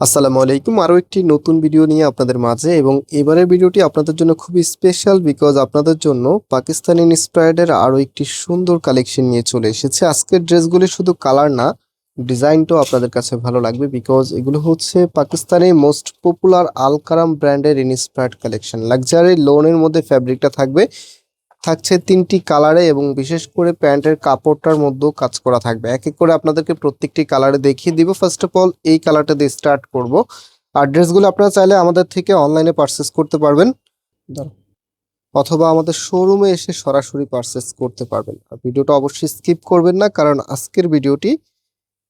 আসসালামু আলাইকুম। আরও একটি নতুন ভিডিও নিয়ে আপনাদের মাঝে এবং এবারের ভিডিওটি আপনাদের জন্য খুবই স্পেশাল বিকজ আপনাদের জন্য পাকিস্তানি ইন্সপায়ার্ডের আরও একটি সুন্দর কালেকশন নিয়ে চলে এসেছে। আজকের ড্রেসগুলি শুধু কালার না, ডিজাইনটাও আপনাদের কাছে ভালো লাগবে বিকজ এগুলো হচ্ছে পাকিস্তানি মোস্ট পপুলার আলকারাম ব্র্যান্ডের ইন্সপায়ার্ড কালেকশন লাক্সারি লোনের মধ্যে ফ্যাব্রিকটা থাকবে। থাকছে তিনটি কালারে এবং বিশেষ করে প্যান্টের কাপড়টার মধ্যেও কাজ করা থাকবে। এক এক করে আপনাদেরকে প্রত্যেকটি কালারে দেখিয়ে দিব। ফার্স্ট অফ অল এই কালারটা দিয়ে স্টার্ট করব। আর ড্রেসগুলো আপনারা চাইলে আমাদের থেকে অনলাইনে পারচেস করতে পারবেন। অথবা আমাদের শোরুমে এসে সরাসরি পারচেস করতে পারবেন। আর ভিডিওটা অবশ্যই স্কিপ করবেন না, কারণ আজকের ভিডিওটি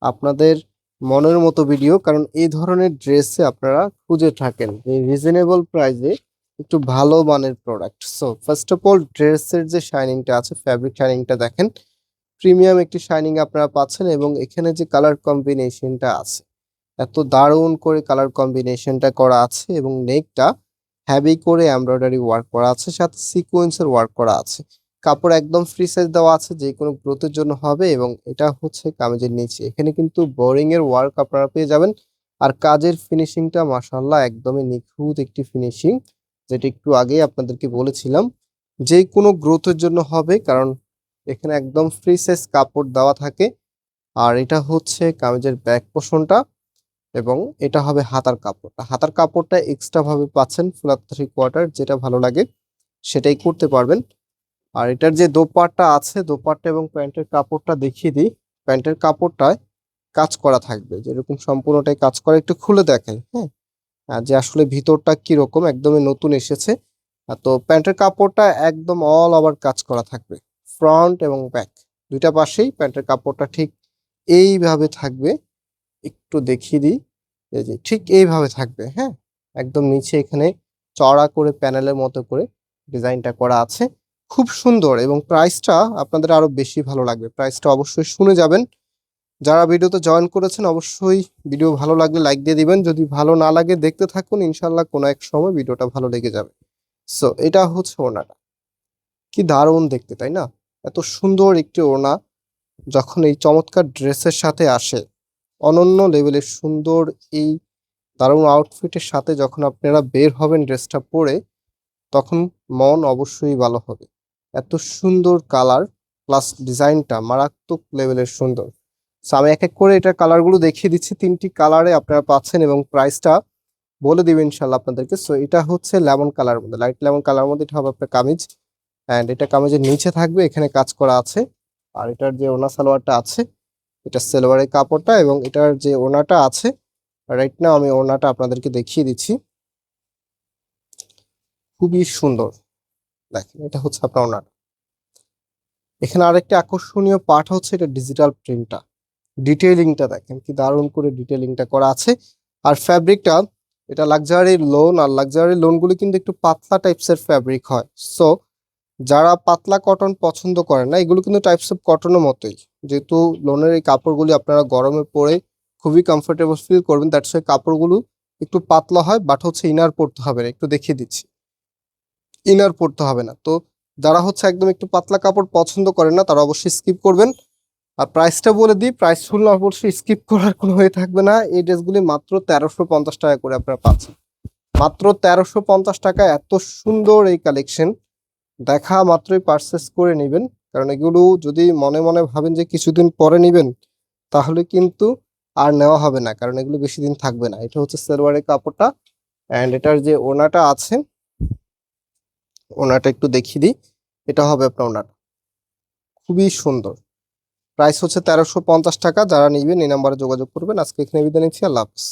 আপনাদের মনের মতো ভিডিও কারণ এই ধরনের ড্রেসে আপনারা খুঁজে থাকেন। এই রিজনেবল প্রাইসে একটু ভালো মানের product so first of all ড্রেসের যে শাইনিংটা আছে ফ্যাব্রিক শাইনিংটা দেখেন প্রিমিয়াম একটি শাইনিং আপনারা পাচ্ছেন এবং এখানে যে কালার কম্বিনেশনটা আছে, এত দারুণ করে কালার কম্বিনেশনটা করা আছে এবং নেকটা হ্যাভি করে এমব্রয়ডারি ওয়ার্ক করা আছে, সাথে সিকোয়েন্সের ওয়ার্ক করা আছে। কাপড় একদম ফ্রি সাইজ দেওয়া আছে, যে কোনো গ্রোথের জন্য হবে এবং এটা হচ্ছে কামিজের নিচে। এখানে কিন্তু বোরিং এর ওয়ার্ক আপনারা পেয়ে যাবেন। আর কাজের ফিনিশিংটা মাসাল্লাহ একদমই নিখুঁত একটি ফিনিশিং যেটা একটু আগেই আপনাদেরকে বলেছিলাম, যে কোনো গ্রোথের জন্য হবে, কারণ এখানে একদম ফ্রি সাইজ কাপড় দেওয়া থাকে। আর এটা হচ্ছে কামিজের ব্যাক পোষণটা এবং এটা হবে হাতার কাপড়টা। হাতার কাপড়টা এক্সট্রা ভাবে পাচ্ছেন ফুলাত থ্রি কোয়ার্টার যেটা ভালো লাগে, সেটাই করতে পারবেন। আর এটার যে দোপাট্টা আছে, দোপাট্টা এবং প্যান্টের কাপড়টা দেখিয়ে দিই। প্যান্টের কাপড়টায় কাজ করা থাকবে, যেরকম সম্পূর্ণটাই কাজ করা, একটু খুলে দেখাই হ্যাঁ। যে আসলে ভিতরটা কীরকম, একদমই নতুন এসেছে। তো প্যান্টের কাপড়টা একদম অল ওভার কাজ করা থাকবে ফ্রন্ট এবং ব্যাক দুইটা পাশেই প্যান্টের কাপড়টা ঠিক এইভাবে থাকবে। একটু দেখিয়ে দিই, এই যে ঠিক এইভাবে থাকবে হ্যাঁ? একদম নিচে এখানে চড়া করে প্যানেলের মতো করে ডিজাইনটা করা আছে। খুব সুন্দর এবং প্রাইসটা আপনাদের আরও বেশি ভালো লাগবে। প্রাইসটা অবশ্যই শুনে যাবেন। যারা ভিডিওতে জয়েন করেছেন, অবশ্যই ভিডিও ভালো লাগলে লাইক দিয়ে দিবেন। যদি ভালো না লাগে, দেখতে থাকুন ইনশাল্লাহ কোনো এক সময় ভিডিওটা ভালো লেগে যাবে। সো এটা হচ্ছে ওড়নাটা। কি দারুণ দেখতে, তাই না? এত সুন্দর একটি ওড়না। যখন এই চমৎকার ড্রেসের সাথে আসে, অনন্য লেভেলের সুন্দর এই দারুণ আউটফিটের সাথে যখন আপনারা বের হবেন ড্রেসটা পরে, তখন মন অবশ্যই ভালো হবে। এত সুন্দর কালার প্লাস ডিজাইনটা মারাত্মক লেভেলের সুন্দর। সো আমি এক এক করে এটার কালারগুলো দেখিয়ে দিচ্ছি। তিনটি কালারে আপনারা পাচ্ছেন এবং প্রাইসটা বলে দিবেন ইনশাল্লাহ আপনাদেরকে। সো এটা হচ্ছে লেমন কালার মধ্যে। লাইট লেমন কালার মধ্যে এটা হবে আপনার কামিজ। অ্যান্ড এটা কামিজের নিচে থাকবে, এখানে কাজ করা আছে। আর এটার যে ওনা সালোয়ারটা আছে, এটা সালোয়ারের কাপড়টা এবং এটার যে ওনাটা আছে রাইট না আমি ওনাটা আপনাদেরকে দেখিয়ে দিচ্ছি। খুবই সুন্দর। দেখেন, এটা হচ্ছে আপনার ওনাটা এখানে আরেকটা আকর্ষণীয় পার্ট হচ্ছে এটা ডিজিটাল প্রিন্টটা ডিটেইলিংটা দেখেন, কি দারুণ করে ডিটেইলিংটা করা আছে। আর ফ্যাব্রিকটা এটা লাক্সারি লোন আর লাক্সারি লোনগুলি কিন্তু একটু পাতলা টাইপসের ফ্যাব্রিক হয়। সো যারা পাতলা কটন পছন্দ করেন না, এগুলো কিন্তু টাইপস অফ কটনের মতোই। যেহেতু লোনের এই কাপড়গুলি আপনারা গরমে পরে খুবই কমফোর্টেবল ফিল করবেন দ্যাটস ওই কাপড়গুলো একটু পাতলা হয় বাট হচ্ছে ইনার পরতে হবে না, একটু দেখিয়ে দিচ্ছি। ইনার পরতে হবে না। তো যারা হচ্ছে একদম একটু পাতলা কাপড় পছন্দ করেন না, তারা অবশ্যই স্কিপ করবেন। আর প্রাইসটা বলে দিই প্রাইস শুনলে অবশ্যই স্কিপ করার কোনো হয়ে থাকবে না। এই ড্রেসগুলি মাত্র তেরোশো পঞ্চাশ টাকা করে আপনারা পাচ্ছেন। মাত্র তেরোশো পঞ্চাশ টাকা, এত সুন্দর এই কালেকশন দেখা মাত্রই পারচেস করে নেবেন, কারণ এগুলো যদি মনে মনে ভাবেন যে কিছুদিন পরে নেবেন, তাহলে কিন্তু আর নেওয়া হবে না, কারণ এগুলো বেশি দিন থাকবে না। এটা হচ্ছে সেলওয়ারের কাপড়টা অ্যান্ড এটার যে ওনাটা আছে ওনাটা একটু দেখিয়ে দিই, এটা হবে আপনার ওনাটা খুবই সুন্দর। প্রাইস হচ্ছে তেরোশো টাকা। যারা নেবেন এই নাম্বারে যোগাযোগ করবেন। আজকে এখানে বিদায় নিচ্ছি। আল্লাহ হাফিজ।